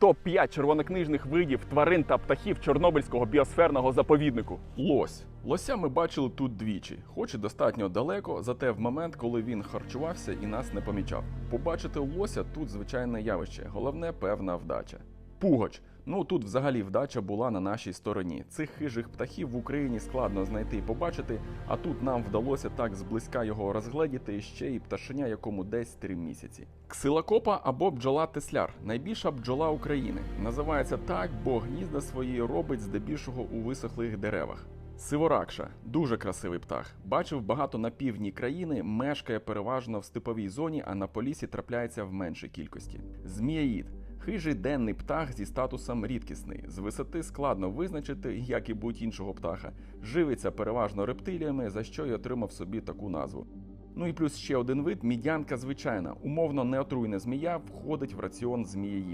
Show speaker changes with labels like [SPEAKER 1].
[SPEAKER 1] топ-5 червонокнижних видів тварин та птахів Чорнобильського біосферного заповіднику. Лось. Лося ми бачили тут двічі, хоч і достатньо далеко, зате в момент, коли він харчувався і нас не помічав. Побачити лося тут звичайне явище, головне певна вдача. Пугач. Ну тут взагалі вдача була на нашій стороні. Цих хижих птахів в Україні складно знайти і побачити, а тут нам вдалося так зблизька його розгледіти ще й пташеня, якому десь три місяці. Ксилокопа або бджола тесляр найбільша бджола України. Називається так, бо гнізда свої робить здебільшого у висохлих деревах. Сиворакша дуже красивий птах. Бачив багато на півдні країни, мешкає переважно в степовій зоні, а на полісі трапляється в меншій кількості. Зміяїд хижий денний птах зі статусом рідкісний. З висоти складно визначити, як і будь-іншого птаха. Живиться переважно рептиліями, за що й отримав собі таку назву. Ну і плюс ще один вид мідянка звичайна, умовно неотруйна змія входить в раціон змієї.